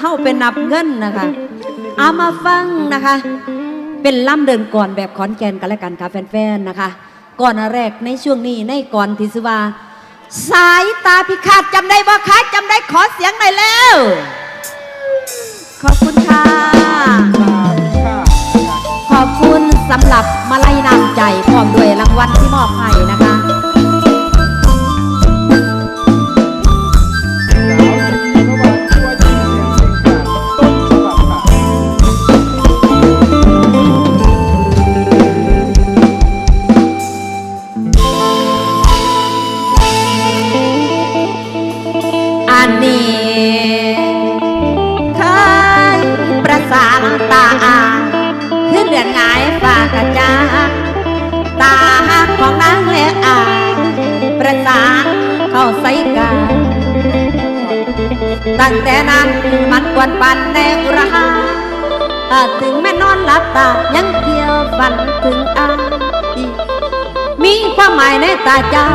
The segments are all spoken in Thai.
เข้าเป็นนับเงินนะคะเอามาฟังนะคะ เป็นล่ำเดินก่อนแบบขอนแก่นกันแล้กันค่ะแฟนๆนะคะ ก่อนแรกในช่วงนี้ในก่อนทิศวาสายตาพิฆาตจำได้บ่คะจำได้ขอเสียงหน่อยแล้ว ขอบคุณค่ะ ขอบคุณสำหรับมาลัยนำใจพร้อมด้วยรางวัลที่มอบให้นะคะ อาจาตาของนางและอาประสานเข้าใส่กันตั้งแต่นั้นมันกวนปันในอุราถึงแม่นอนหลับตายังเกี่ยวฝันถึงอายมีความหมายในตาเจ้า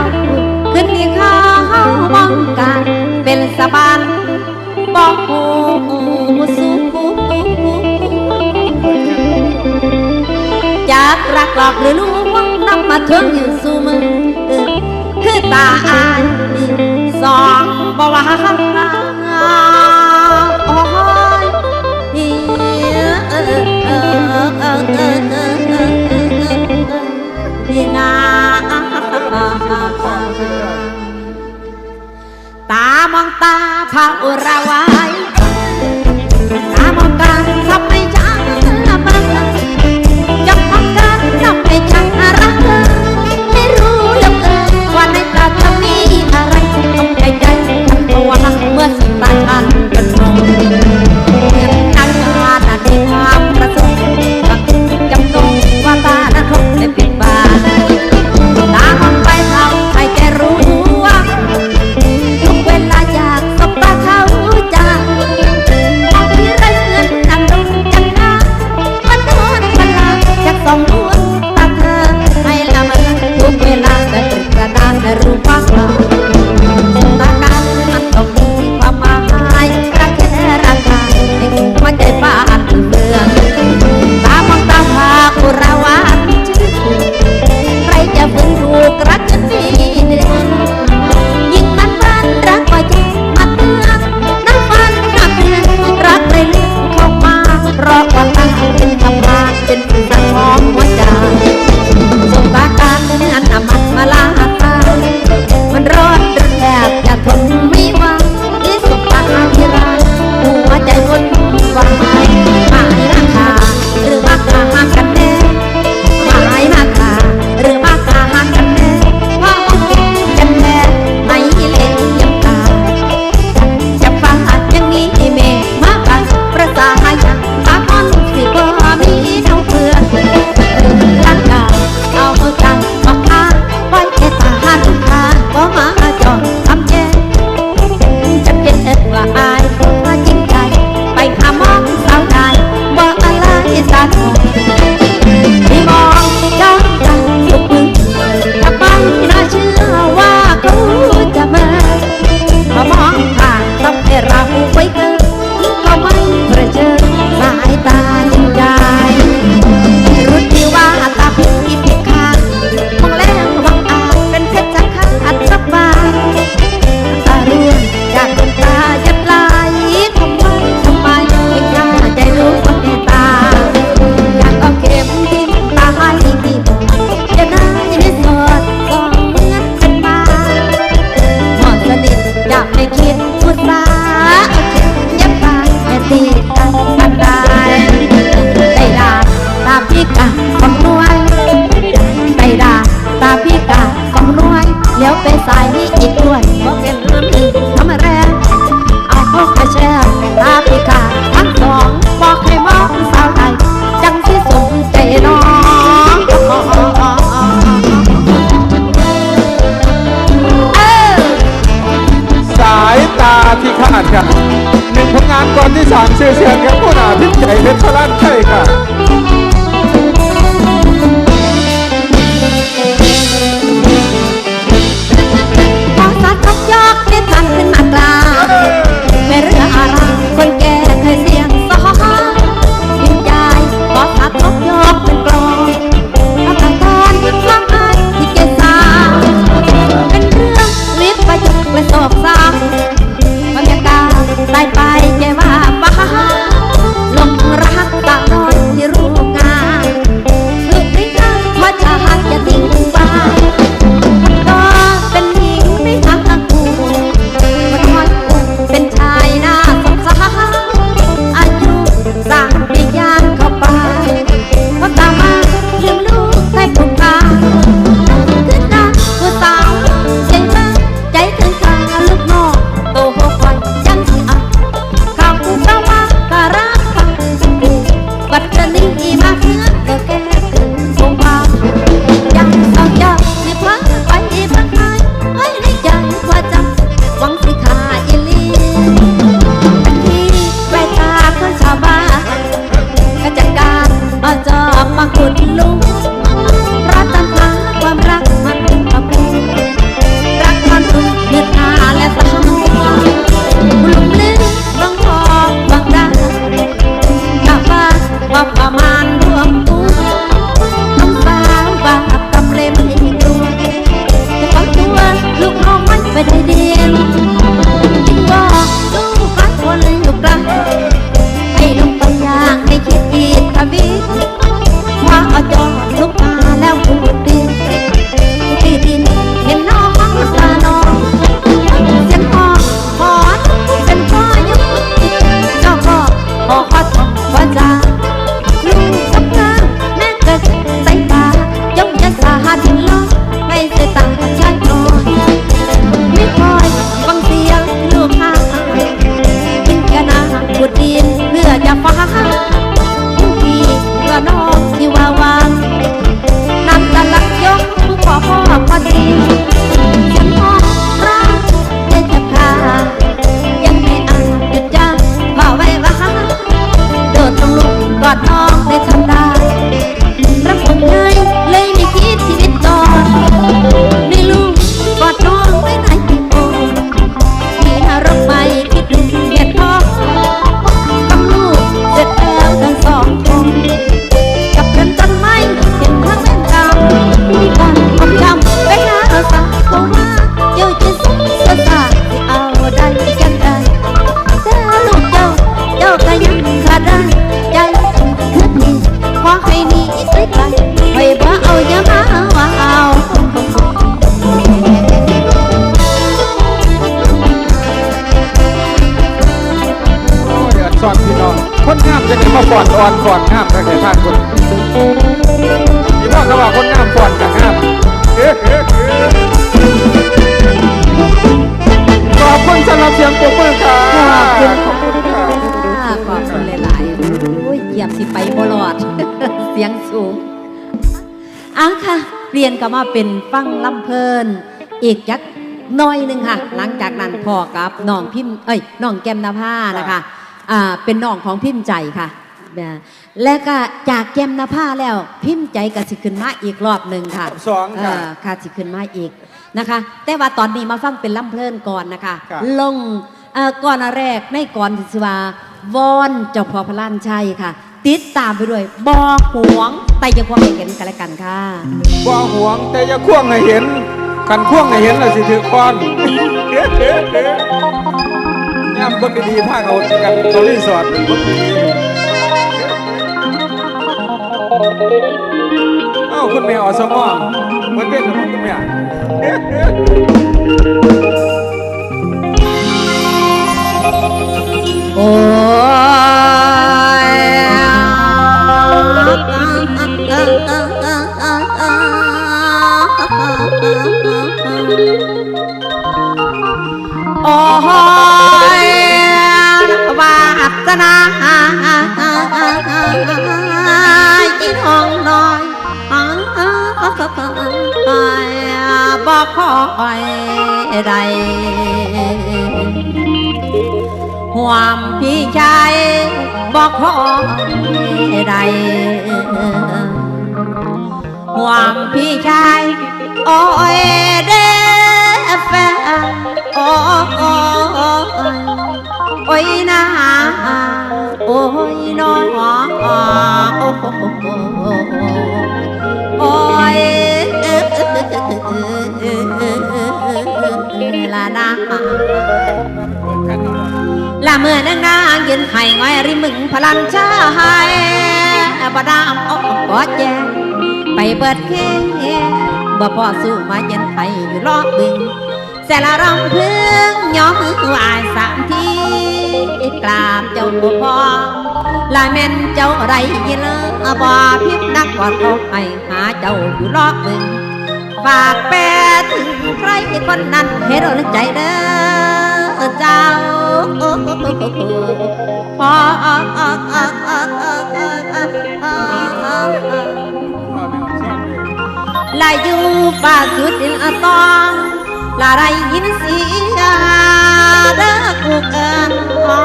ขึ้นที่เขามองกันเป็นสะบานบอกหัากลอกหรือลวงนำมาทวงอยู่สู่มือคือตาอันสองบ่ว่าโอ้ยนี่นาตามองตาพระอุระวา พ่ มาฟอนอ่อนฟอนงามทั้งแต่ท่านคนพี่น้องก็ว่าคนงามฟอนกับงามขอบคุณสำหรับเสียงปรบมือครับขอบคุณค่ะขอบคุณหลายๆโอ้ยเหยียบสิไปบลอด เสียงสูงอะค่ะเปลี่ยนก็มาเป็นฟังลำเพลินอีกจักน้อยหนึ่งค่ะ หลังจากนั้นพ่อกับน้องพิมพ์เอ้ยน้องแก้มนภานะคะอ่าเป็นน้องของพิมพ์ใจค่ะ นะและก็จากแก้มนภาแล้วพิมพ์ใจก็สิขึ้นมาอีกรอบหนึ่งค่ะสองค่ะเค่ะสิขึ้นมาอีกนะคะ แต่ว่าตอนนี้มาฟังเป็นลำเพลินก่อนนะคะครับลงเอ่อก่อนอันแรกในก่อนที่สิว่าวอนเจ้าพ่อพระล้านชัยค่ะ ติดตามไปด้วยบอหวงแต่อยังความเห็นกันและกันค่ะบ่ห่วงแต่อย่าควงให้เห็นคันควงให้เห็นแล้วสิถือก้อนเนี่ยเบิ่งดีๆภาคเอากันเขารีสอร์ทเบิ่งดีๆ เอ้าคุณแม่อสมอเหมือนเป็นของคุณแม่โอ้ ใดห่วงพี่ชายบอกขอใดห่วงพี่ชายโอ้ยเด้แฟนโอ้โอ้โอ้ยนาโอ้ยน้องโอ้ย ลานาละเมื่อนางนางยืนไห้ง้อยริมมึงพลันชาไห้บดามอกกอดแจงไปเปิดแค่บ่พอสู้มาเย็นไห้อยู่รอบบึงแสละรำพึ่งย้อมมือไหวายสามทีกราบเจ้าบ่พอลาแม่นเจ้าไรยิเลอบ่พิมพ์นักกอดเขาให้หาเจ้าอยู่รอบบึง ฝากแปรถึงใครคนนั้นให้เราใจเด้อเจ้าพอลายอยู่ป่าสุดดินอะตองลาได้ยินเสียเด้อกูเกินขอ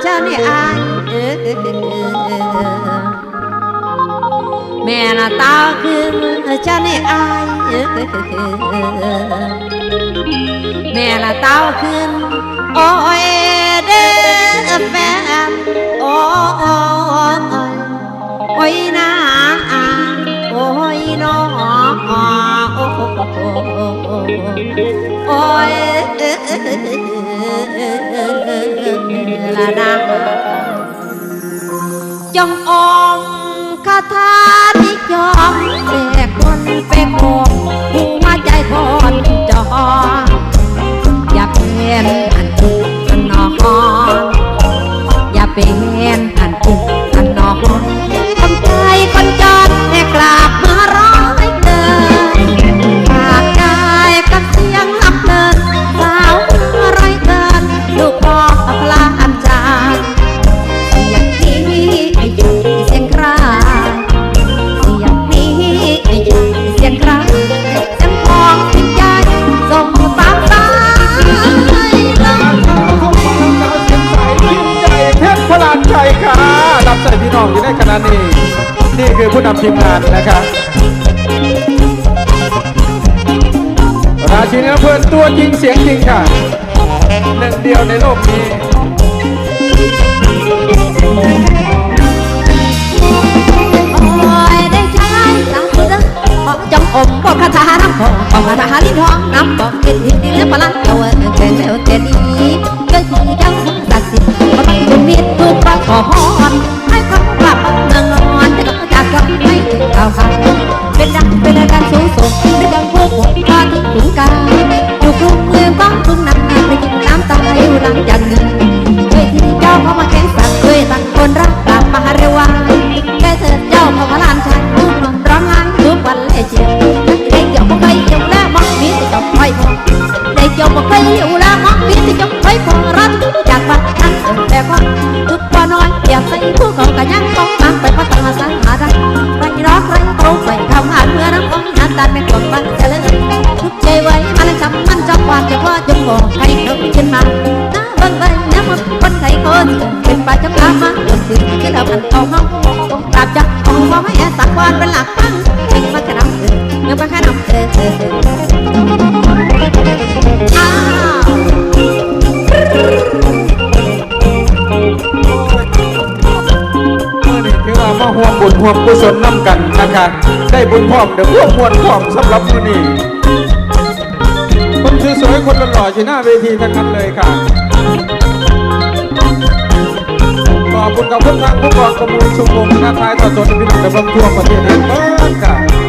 เจ้านี่อายเออ แม่ละตาคือฉันนี่อายแม่ละตาคืนโอ้ยเทีมงานนะครับราชินีเพลินตัวจริงเสียงจริงค่ะหนึ่งเดียวในโลกนี้โอ้ยได้ใช้สาวสุดขอจงอมบทคาถาน้ำทองของคาถาลิ้นทองน้ำบอกเกิดที่เลี้ยงพลังเจ้าเกิดแล้วเกิดดีเกิดที่เจ้าศักดิ์สิทธิ์ก็ต้องคุณมิตรทุกประขอพร ไม่ถึงข่าเป็นดังเป็นการสูงส่งด้วยกันพวกผมพาถึงถึงกาอยู่กรุงเมืองก้องกรุงนั้นไปกินน้ำตาอยู่หลังจากหนึ่งเวทีเจ้าเขามาแข่งสัตว์ด้วยตั้งคนรักกลับมาเร็ววันแค่เธอเจ้าเขามาลานชันทุกคนร้องไห้ทุกวันเลยเชียวได้เกี่ยวกับใครเกี่ยวแล้วมักมีแต่ต้องคอยพอได้เกี่ยวกับใครอยู่แล้วมักมีแต่ต้องคอยพอรักจากบ้านนั้นแต่ว่าทุก ไปทำงานเมื่อน้ำอ้อยน้ำตาลเป็นคนบ้านเจริญทุกใจไว้มันจำมันจำความจะว่าจงบอกใครเขาขึ้นมาน้าบิ่งไปน้ำมันคนใครคนเป็นป่าจังลามาเกิดขึ้นที่เรามันเอาห้องต้องปราบจับเอามาให้สักวันเป็นหลักตั้งเองมาแค่นำเออเงามาแค่นำเออ มาห่วงบุญห่วงกุศลน้ำกันนะครับได้บุญพร้อมเดี๋ยวพวกมวลพร้อมสำหรับมื้อนี้คนสวยๆคนหล่อๆอยู่หน้าเวทีทั้งนั้นเลยค่ะขอบคุณกับคุณทางผู้กองประมูลชุมนุมนาทายต่อจนพี่น้องในบางทั่วประเทศนี้เบิดค่ะ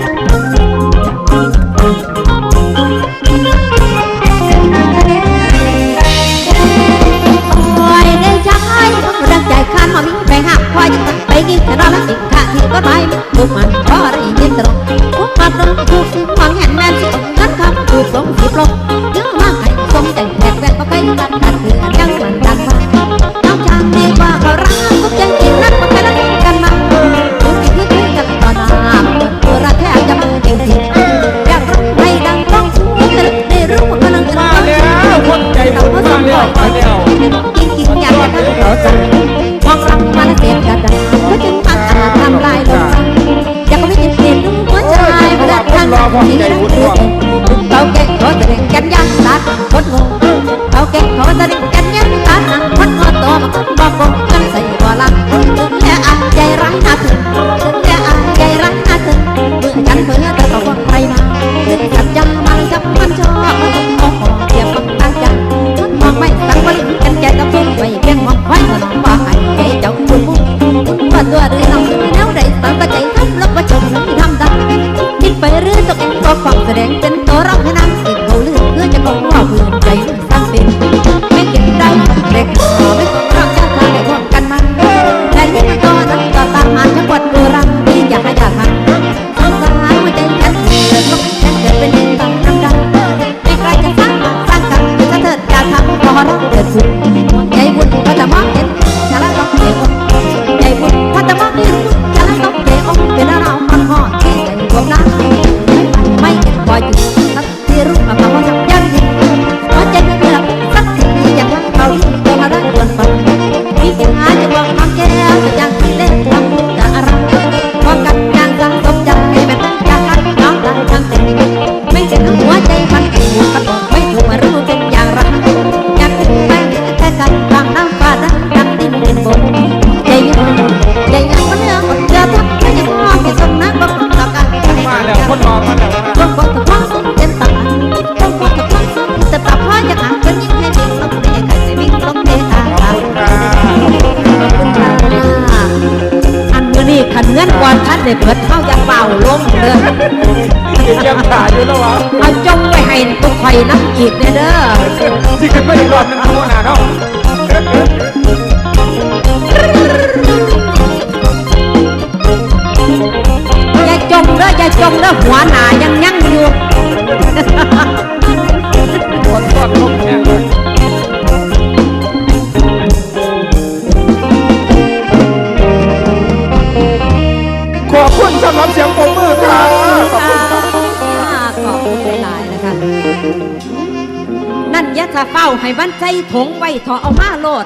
นั่นอยะจะเฝ้าให้มันใจถงไว้ถอเอามาโลด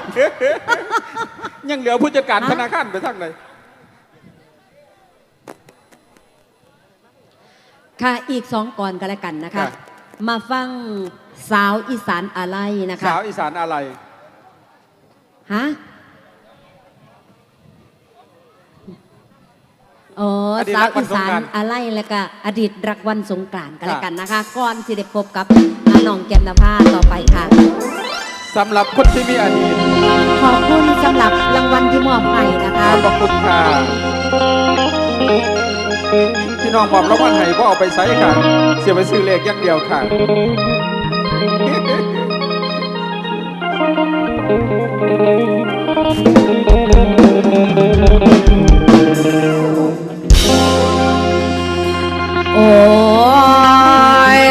ยังเหลือผู้จัดการธนาคารไปทั้งไหนค่ะอีกสองก่อนกันแล้วกันนะคะ มาฟังสาวอีสานอะไรนะคะ สาวอีสานอะไร ฮะ โอ้อดีตสารัวกวัอีนสงสากรานนต์อะไรแล้วก็อดีตรักวันสงกรานต์กันแล้วค่ะกันนะคะ ก่อนที่ได้พบกับน้องแก้มนภาต่อไปค่ะสำหรับคนที่มีอดีต ขอบคุณสำหรับรางวัลที่มอบให้นะคะขอบคุณค่ะพี่น้องบอกแล้ววันไหนว่าเอาไปใช้ค่ะ เสียไปซื้อเลขอย่างเดียวค่ะ โอ้ย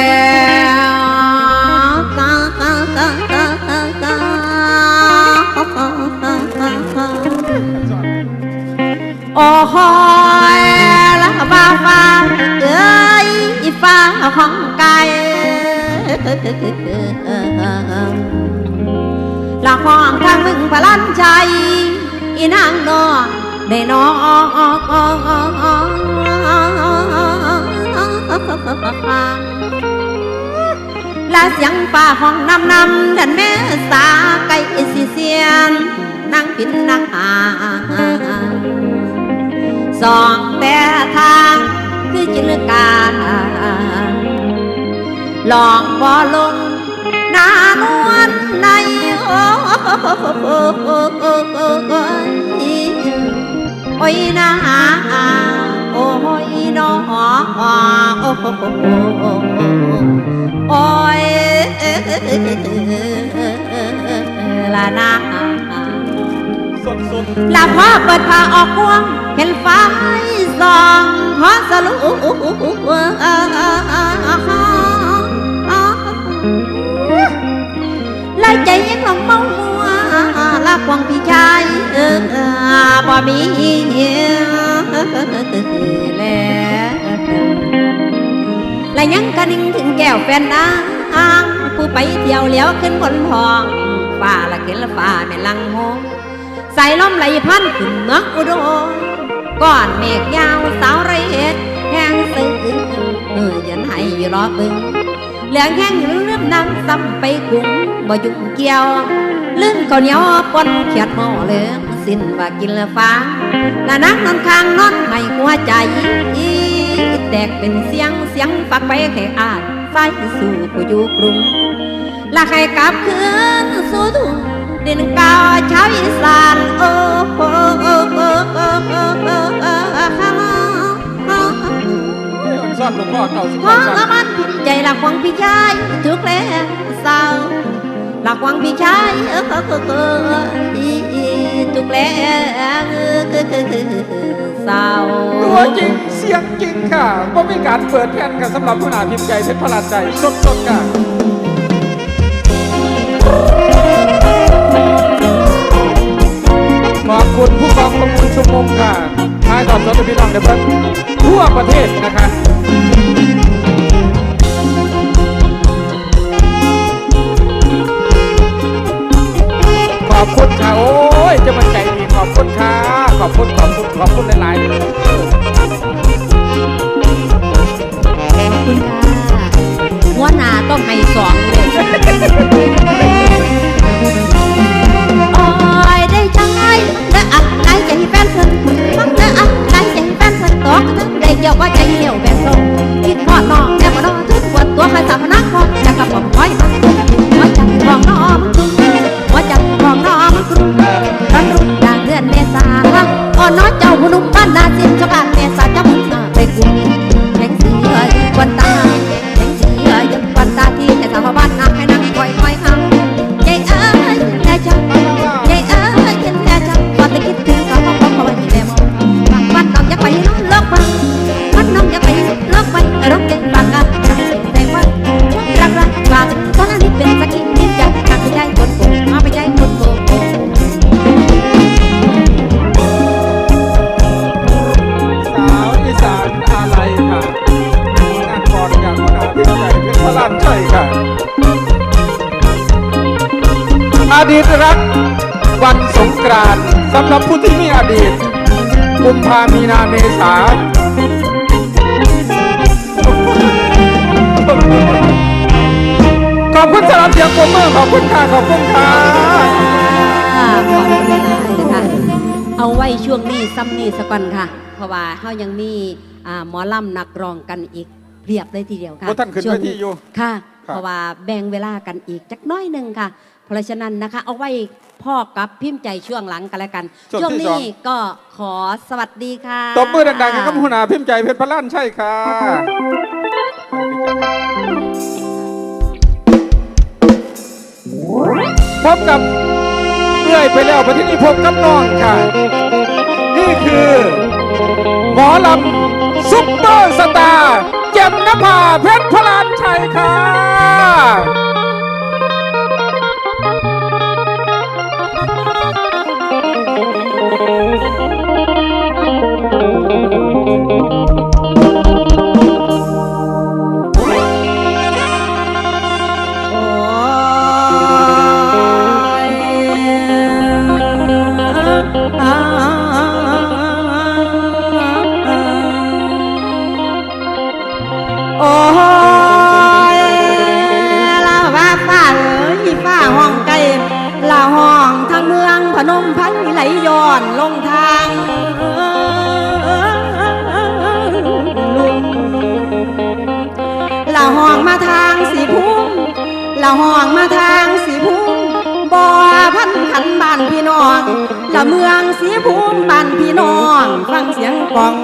โอ้ยละบ้าฟ้าเอ้ยฟ้าห้องไก่ละห้องข้างมึงพลันใจอีนางนอนได้นอน ละเสียงป่าห้องนำนำดันแม่สาไก่สิเสียนนางปินนางหาสองแต่ทางคือจินการลองบอลงนานวลในโอ้โอ้ยนา โอ้ยนอโอ้โอ้ยละนาสดสดลาพ่อเปิดผ้าออ กกวางเห็นฟ้าส่องหอสลุไล่ใจยังกางพี่ชายเออบ่มีแล้วและยังกระดิ่งถึงแก้วแฟนนางผู้ไปเที่ยวเลี้ยวขึ้นบนทองฟ้าละขึ้นละฟ้าแม่ลังโมใส่ล้มไหลพันขึ้นเมืองอุดรก้อนเมฆยาวสาวไรเอ็ดแห้งซึ้งเออยันให้รอบึงเหลืองแห้งหรือเริ่มนั่งซ้ำไปกุ้งบ่ยุ่งเกี่ยว ลื่นข้าวเหนียวปนเขียดหม้อเลืองสิ้นว่ากินละฟ้าละนักนอนข้างนอนให้หัวใจ แตกเป็นเสียงเสียงปักไปแค่อ่านไฟสู่ผู้อยู่กรุงและให้กลับคืนสู่ทุ่งดินเก่าชาวอีสานโอ้โหโอ้โหโอ้โหโอ้โหโอ้โหซ่อนหลวงพ่อเก่าสิบขสอองงสั้นมันพินใจลักวังพี่ชายทุกแรงเศร้า หลักวังพี่ชายเออเออเออทุกแรงเศร้าตัวจริงเสียงจริงค่ะก็มีการเปิดแผ่นกันสำหรับผู้หนาพิมพ์ใจเพชรพลานใจสดสดๆค่ะขอบคุณผู้กองประมูลชุมนุมค่ะท้ายตอนสดพี่น้องเดี๋ยวเพิ่มทั่วประเทศนะคะ อบคุณค่ะโอ้ยจะมันใจดีขอบคุณค่ะขอบคุณขอบคุณขอบคุณหลายๆเลยขอบคุณค่ะหัวหน้าต้องให้สองเลยโอ้ยได้ใจได้อักได้ใจแฟนเพิ่นฟังได้อักได้ใจแฟนเพิ่นตอกได้เกี่ยวว่าใจเหี่ยวแบบทรงคิดพอดน้อง อดีต กุมภามีนาเมษาขอบคุณสำหรับเสียงปรบมือขอบคุณค่ะขอบคุณค่ะขอบคุณหลายๆค่ะ เอาไว้ช่วงนี้ซ้ำนี้สักวันค่ะ เพราะว่าเฮายังมีอ่าหมอลำนักร้องกันอีกเพียบเลยทีเดียวค่ะโอ้ท่านขึ้นช่วงเวทีอยู่ค่ะ ครับ เพราะว่าแบ่งเวลากันอีกจักหน้อยหนึ่งค่ะ เพราะฉะนั้นนะคะ เอาไว้ พ่อกับพิมพ์ใจช่วงหลังกันแล้วกัน ช่วงที่สอง นี้ก็ขอสวัสดีค่ะตบมือดังๆกับหัวหน้าพิมพ์ใจเพชรพระล้านใช่ค่ะพบกับเรื่อยไปแล้วประเทศนี้พบกับน้องค่ะ นี่คือ หมอลำซุปเปอร์สตาร์เจมนภาเพชรพลานชัยค่ะ กอง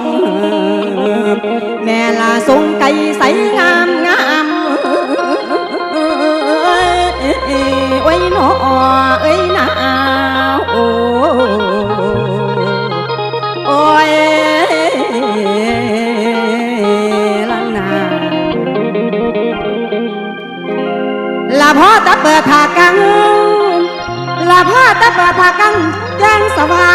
แม่ลาทรงไก่ใสงามงามโอ้ยหนอเอ้ยหนาโอ้โอ้ยลังนาลาพ่อตะเปิดผากังลาพ่อตะเปิดผากังแจ้งสว่าง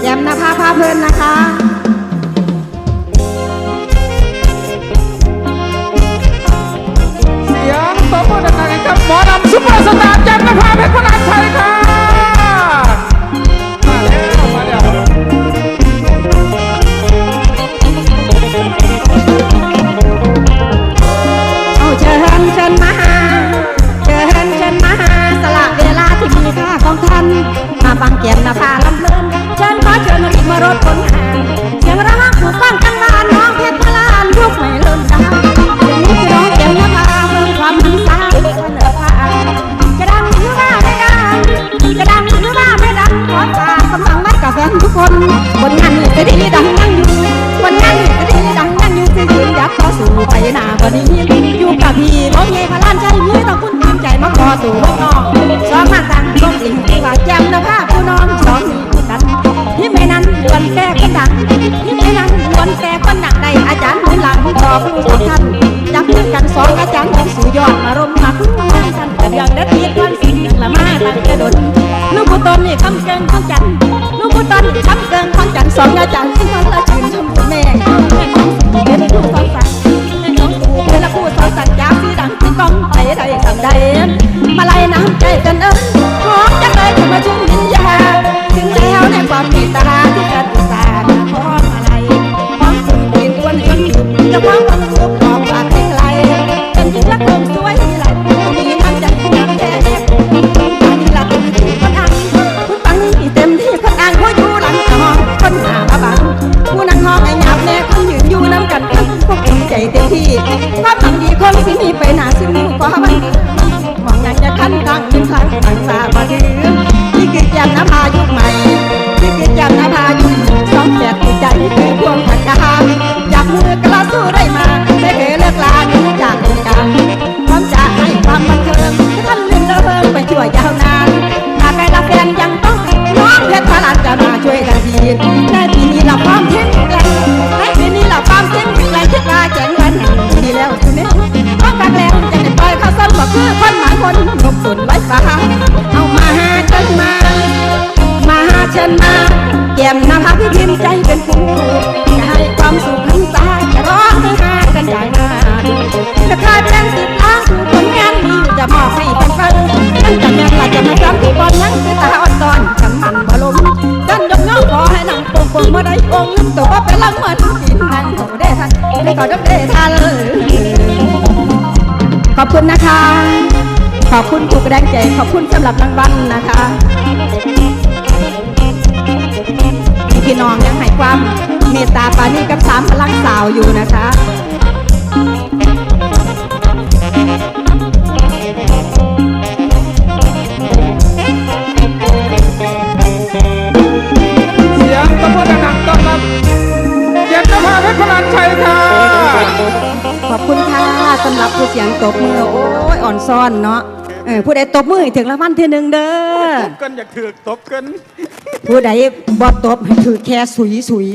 แจมนะพาพาเพลินนะคะเสียงตบมือดังๆให้กับหมอดำซุปเปอร์สตาร์แจมนภาเพชรพนา สู่พนองสองมาสั่งต้องสิ่งว่าแจมนะภาผู้น้องสองมีผู้กันที่ไม่นั้นล้วนแต่คนดังที่ไม่นั้นล้วนแต่คนดังในอาจารย์พื้หลังขอผู้สองท่านจับมือกันสองอาจารย์ของสู่ยอดมารมมาคุ้มกันท่านแต่เรื่องเด็ดเดียดวันสิ่งละมาตั้งแต่ดนลูกผู้ตนนี่คำเกินของจันลูกผู้ตนนี่คำเกินของจันสองอาจารย์ซึ่งคน thank you. ขอบคุณทุกแรงใจ ขอบคุณสำหรับตั้งวัลนะคะพี่น้องยังให้ความเมตตาปานี่กับสามพลังสาวอยู่นะคะขอบคุณค่ะสำหรับผู้เสียงตบมือ โอ้ยอ่อนซ่อนเนาะ อผู้ใดตบมือถึงละมั่ลทีนึงเด้อ ตบกันอยากถือกตบกัน ผู้ใดบ่ตบถือแค่สุยสุย